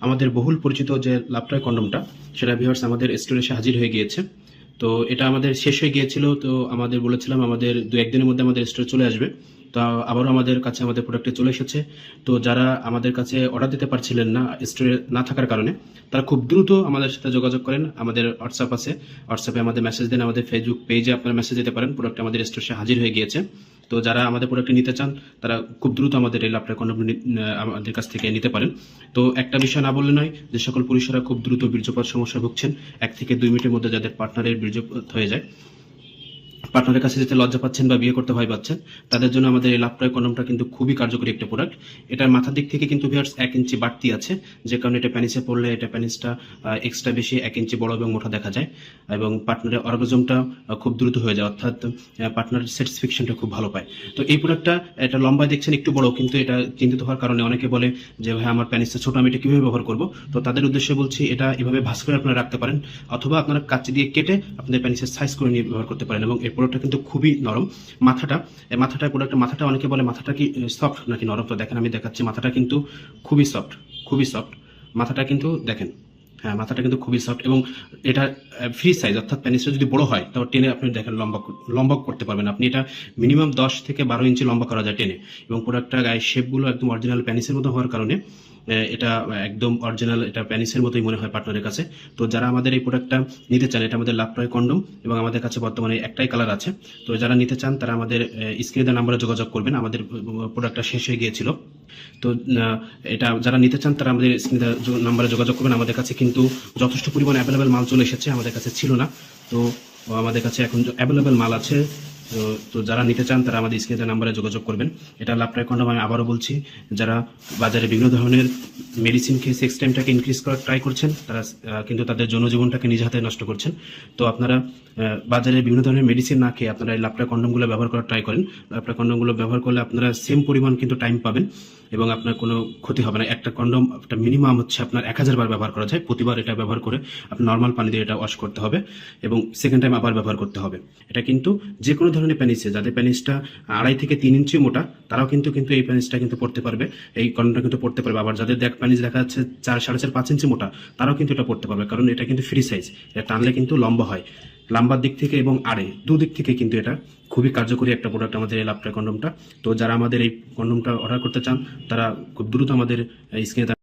আমাদের বহুল পরিচিত যে লাভটয় কন্ডমটা, সেটা ভিউয়ার্স আমাদের স্টোরে এসে হাজির হয়ে গিয়েছে। তো এটা আমাদের শেষ হয়ে গিয়েছিল, তো আমাদের বলেছিলাম আমাদের দু একদিনের মধ্যে আমাদের স্টোরে চলে আসবে। তো আবারও আমাদের কাছে আমাদের প্রোডাক্টে চলে এসেছে। তো যারা আমাদের কাছে অর্ডার দিতে পারছিলেন না স্টোরে না থাকার কারণে, তারা খুব দ্রুত আমাদের সাথে যোগাযোগ করেন। আমাদের হোয়াটসঅ্যাপ আছে। হোয়াটসঅ্যাপে আমাদের মেসেজ দেন, আমাদের ফেসবুক পেজে আপনারা মেসেজ দিতে পারেন। প্রোডাক্ট আমাদের স্টোরে হাজির হয়ে গিয়েছে। তো যারা আমাদের প্রোডাক্টটি নিতে চান, তারা খুব দ্রুত আমাদের এই লাভটা কন্ডম আমাদের কাছ থেকে নিতে পারেন। তো একটা বিষয় না বললে নয় যে সকল পুরুষরা খুব দ্রুত বীর্যপাত সমস্যা ভুগছেন। এক থেকে দুই মিনিটের মধ্যে যাদের পার্টনারের বীর্যপাত হয়ে যায় পার্টনারের কাছে যেতে লজ্জা পাচ্ছেন বা বিয়ে করতে ভয় পাচ্ছেন, তাদের জন্য আমাদের এই লাভপ্রায় কন্ডমটা কিন্তু খুবই কার্যকরী একটা প্রোডাক্ট এটার মাথার দিক থেকে কিন্তু ভিয়ার্স এক ইঞ্চি বাড়তি আছে, যে কারণে এটা প্যানিসে পড়লে এটা প্যানিসটা এক্সট্রা বেশি এক ইঞ্চি বড় এবং মোটা দেখা যায়। এবং পার্টনারের অর্গাজমটা খুব দ্রুত হয়ে যায়, অর্থাৎ পার্টনারের স্যাটিসফ্যাকশনটা খুব ভালো পায়। তো এই প্রোডাক্টটা এটা লম্বায় দেখছেন একটু বড়, কিন্তু এটা চিন্তিত হওয়ার কারণে অনেকে বলে যে, ভাই, আমার প্যানিসটা ছোট, আমি এটা কীভাবে ব্যবহার করব? তো তাদের উদ্দেশ্যে বলছি, এটা এভাবে ভাস করে আপনারা রাখতে পারেন, অথবা আপনারা কাঁচি দিয়ে কেটে আপনাদের প্যানিসের সাইজ করে নিয়ে ব্যবহার করতে পারেন এবং এই প্রোডাক্টটা কিন্তু খুবই নরম। মাথাটা মাথাটা প্রোডাক্টের মাথাটা অনেকে বলে মাথাটা কি সফট নাকি নরম? তো দেখেন, আমি দেখাচ্ছি, মাথাটা কিন্তু খুবই সফট খুবই সফট মাথাটা কিন্তু দেখেন হ্যাঁ মাথাটা কিন্তু খুবই সফট এবং এটা ফ্রি সাইজ অর্থাৎ প্যানিসটা যদি বড় হয় তাও টেনে আপনি দেখেন লম্বা লম্বা করতে পারবেন। আপনি এটা মিনিমাম দশ থেকে বারো ইঞ্চি লম্বা করা যায় টেনে এবং প্রোডাক্টটা গায়ে শেপগুলো একদম অরিজিনাল প্যানিসের মতো হওয়ার কারণে এটা একদম অরিজিনাল এটা প্যানিসের মতোই মনে হয় পার্টনারের কাছে। তো যারা আমাদের এই প্রোডাক্টটা নিতে চান, এটা আমাদের লাভপ্রায় কন্ডম এবং আমাদের কাছে বর্তমানে একটাই কালার আছে। তো যারা নিতে চান, তারা আমাদের স্ক্রিনে নাম্বারে যোগাযোগ করবেন। আমাদের প্রোডাক্টটা শেষ হয়ে গিয়েছিল। তো এটা যারা নিতে চান, তারা আমাদের স্ক্রিনে নাম্বারে যোগাযোগ করবেন। আমাদের কাছে কিন্তু যথেষ্ট পরিমাণ অ্যাভেলেবেল মাল চলে এসেছে, আমাদের কাছে ছিল না। তো, আমাদের কাছে এখন অ্যাভেলেবেল মাল আছে। তো যারা নিতে চান, তারা আমাদের স্ক্রিনে নাম্বারে যোগাযোগ করবেন। এটা লাভপ্রায় কন্ডম আমি আবারও বলছি, যারা বাজারে বিভিন্ন ধরনের মেডিসিন খেয়ে সেক্স টাইমটাকে ইনক্রিজ করার ট্রাই করছেন, তারা কিন্তু তাদের জনজীবনটাকে নিজ হাতে নষ্ট করছেন। তো আপনারা বাজারে বিভিন্ন ধরনের মেডিসিন না খেয়ে আপনারা এই লাভপ্রায় কন্ডমগুলো ব্যবহার করার ট্রাই করেন। লাভপ্রায় কন্ডমগুলো ব্যবহার করলে আপনারা সেম পরিমাণ কিন্তু টাইম পাবেন এবং আপনার কোনো ক্ষতি হবে না। একটা কন্ডম একটা মিনিমাম হচ্ছে আপনার এক হাজার বার ব্যবহার করা যায়। প্রতিবার এটা ব্যবহার করে আপনি নর্মাল পানি দিয়ে এটা ওয়াশ করতে হবে এবং সেকেন্ড টাইম আবার ব্যবহার করতে হবে। এটা কিন্তু যে কোনো ধরনের প্যানিসে যাদের প্যানিসটা আড়াই থেকে তিন ইঞ্চি মোটা, তারাও কিন্তু কিন্তু এই প্যানিসটা কিন্তু পড়তে পারবে। এই কন্ডমটা কিন্তু পড়তে পারবে। আবার যাদের দেখ প্যানিস দেখা যাচ্ছে চার, সাড়ে চার, পাঁচ ইঞ্চি মোটা, তারাও কিন্তু এটা পড়তে পারবে। কারণ এটা কিন্তু ফ্রি সাইজ এটা টানলে কিন্তু লম্বা হয়। লম্বার দিক থেকে এবং আড়ে, দুদিক থেকে কিন্তু এটা খুবই কার্যকরী একটা প্রোডাক্ট আমাদের এই লাভটা কন্ডমটা তো যারা আমাদের এই কন্ডমটা অর্ডার করতে চান, তারা খুব দ্রুত আমাদের স্ক্রিনে